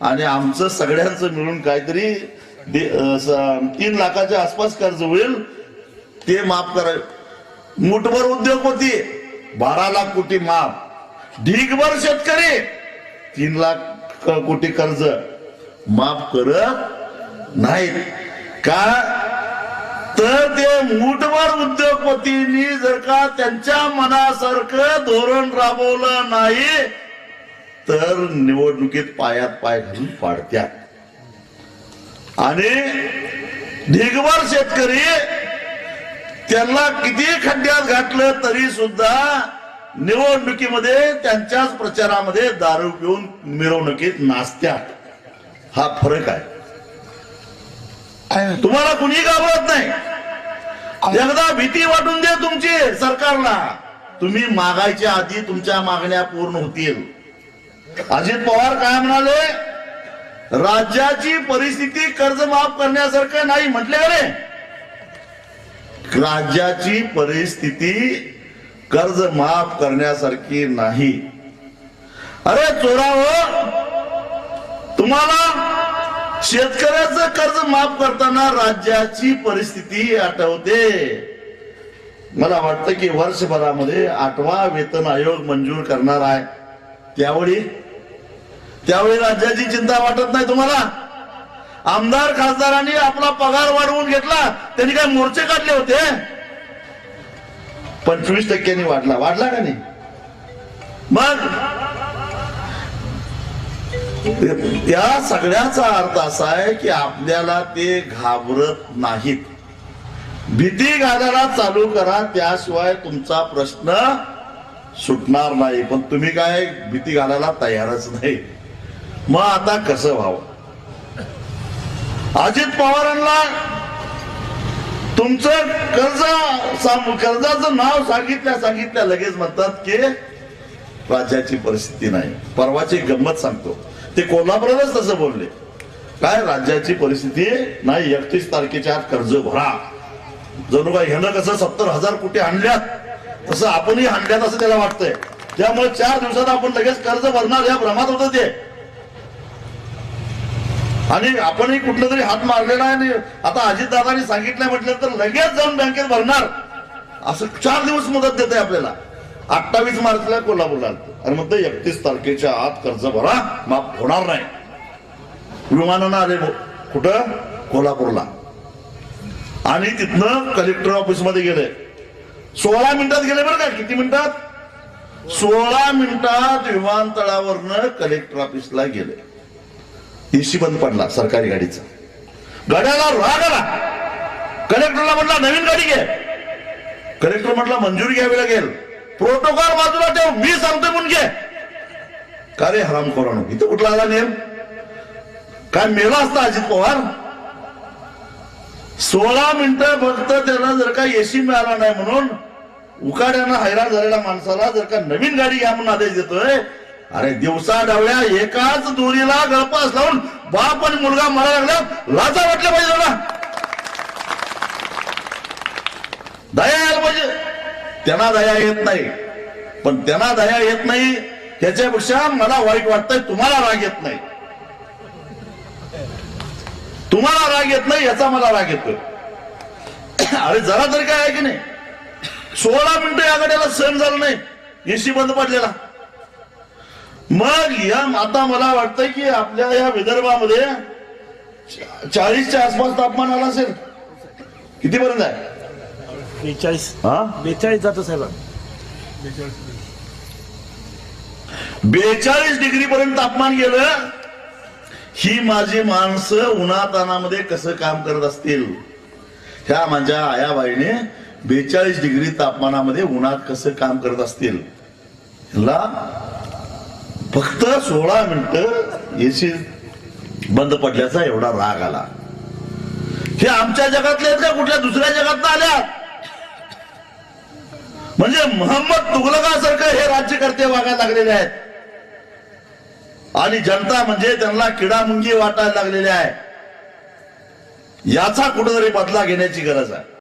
आणि आमचं सगळ्यांचं मिळून काहीतरी तीन लाखाच्या आसपास कर्ज होईल. ते माफ करा. मुठभर उद्योगपती बारा लाख कोटी माफ. ढीगभर शेतकरी. तीन लाख कोटी कर्ज माफ करत नाहीत. का? तर ते मुठभर उद्योगपतींनी जर का त्यांच्या मनासारखं धोरण राबवलं नाही तर निवडणुकीत पायात पाय घालून पाडत्या आणि ढिगभर शेतकरी त्यांना किती खड्ड्यात घातलं तरी सुद्धा निवडणुकीमध्ये त्यांच्याच प्रचारामध्ये दारू पिऊन मिरवणुकीत नाचत्यात. हा फरक आहे. तुम्हाला कुणी घाबरत नाही. एकदा भीती वाटून दे तुमची सरकारला. तुम्ही मागायच्या आधी तुमच्या मागण्या पूर्ण होतील. अजित पवार काय म्हणाले? राज्याची परिस्थिती कर्ज माफ करण्यासारखं नाही म्हटले अरे राज्याची परिस्थिती कर्ज माफ करण्यासारखी नाही. अरे चोराव तुम्हाला शेतकऱ्याचं कर्ज माफ करताना राज्याची परिस्थिती आठवते. मला वाटतं की वर्षभरामध्ये आठवा वेतन आयोग मंजूर करणार आहे. त्यावेळी त्यावेळी राज्याची चिंता वाटत नाही तुम्हाला? आमदार खासदारांनी आपला पगार वाढवून घेतला त्यांनी काय मोर्चे काढले होते? पंचवीस टक्क्यांनी वाढला. वाढला का नाही? मग त्या सगळ्याचा अर्थ असा आहे की आपल्याला ते घाबरत नाहीत. भीती घालायला चालू करा त्याशिवाय तुमचा प्रश्न सुटणार नाही पण तुम्ही काय भीती घालायला तयारच नाही. मग आता कसं व्हावं? अजित पवारांना तुमचं कर्ज कर्जाचं नाव सांगितल्या सांगितल्या लगेच म्हणतात की राज्याची परिस्थिती नाही. परवाची गंमत सांगतो. ते कोल्हापुरातच तसं बोलले. काय राज्याची परिस्थिती नाही एकतीस तारखेच्या आत कर्ज भरा. जणू काय ह्यानं कसं सत्तर हजार कुठे आणल्यात? तसं आपणही हंड्यात असं त्याला वाटतंय. त्यामुळे चार दिवसात आपण लगेच कर्ज भरणार या भ्रमात होतं ते. आणि आपणही कुठलं तरी हात मारलेला आहे आता अजितदादांनी सांगितलं म्हटलं तर लगेच जाऊन बँकेत भरणार. असं चार दिवस मुदत देते आपल्याला. अठ्ठावीस मार्चला कोल्हापूरला आणि मग एकतीस तारखेच्या आत कर्ज भरा माफ होणार नाही. विमानानं आले कुठं? कोल्हापूरला. आणि तिथनं कलेक्टर ऑफिसमध्ये गेले. सोळा मिनिटात गेले बरं का किती मिनिटात? सोळा मिनिटात विमानतळावरनं कलेक्टर ऑफिसला गेले. एसी बंद पडला सरकारी गाडीचा. गाड्याला राग आला. कलेक्टरला म्हटला नवीन गाडी घे. कलेक्टर म्हटला मंजुरी घ्यावी लागेल. प्रोटोकॉल बाजूला ठेव मी सांगतोय म्हणून घे. का रे हराम खोरानो इथं कुठला आला नेम? काय मेला असता अजित पवार? सोळा मिनिटं फक्त त्याला जर का एसी मिळाला नाही म्हणून उकाड्यानं हैराण झालेल्या माणसाला जर का नवीन गाडी घ्या म्हणून आदेश देतोय अरे दिवसा डावल्या एकाच दोरीला गळपास लावून बाप आणि मुलगा मला लागल्या. लाजा वाटल्या पाहिजे ना दया यायला पाहिजे. त्यांना दया येत नाही. पण त्यांना दया येत नाही त्याच्यापेक्षा मला वाईट वाटतंय तुम्हाला राग येत नाही. तुम्हाला राग येत नाही याचा मला राग येतोय. अरे जरा तरी काय आहे की नाही? सोळा मिनिटं या गाड्याला सहन झालं नाही. एसी बंद पडलेला. मग या आता मला वाटतंय की आपल्या या विदर्भामध्ये चाळीसच्या आसपास तापमान आलं असेल. किती पर्यंत आहे? बेचाळीस. हा? बेचाळीस जातो साहेब. बेचाळीस डिग्री पर्यंत तापमान गेलं ही माझी माणसं उन्हातानामध्ये कसं काम करत असतील? ह्या माझ्या आयाबाईने बेचाळीस डिग्री तापमानामध्ये उन्हात कसं काम करत असतील? ह्याला फक्त सोळा मिनिट एसी बंद पडल्याचा एवढा राग आला. हे आमच्या जगातले आहेत का कुठल्या दुसऱ्या जगात आल्या? म्हणजे मोहम्मद तुगलकासारखं हे राज्यकर्ते वागायला लागलेले आहेत. आणि जनता म्हणजे त्यांना किडामुंगी वाटायला लागलेली आहे. याचा कुठेतरी बदला घेण्याची गरज आहे.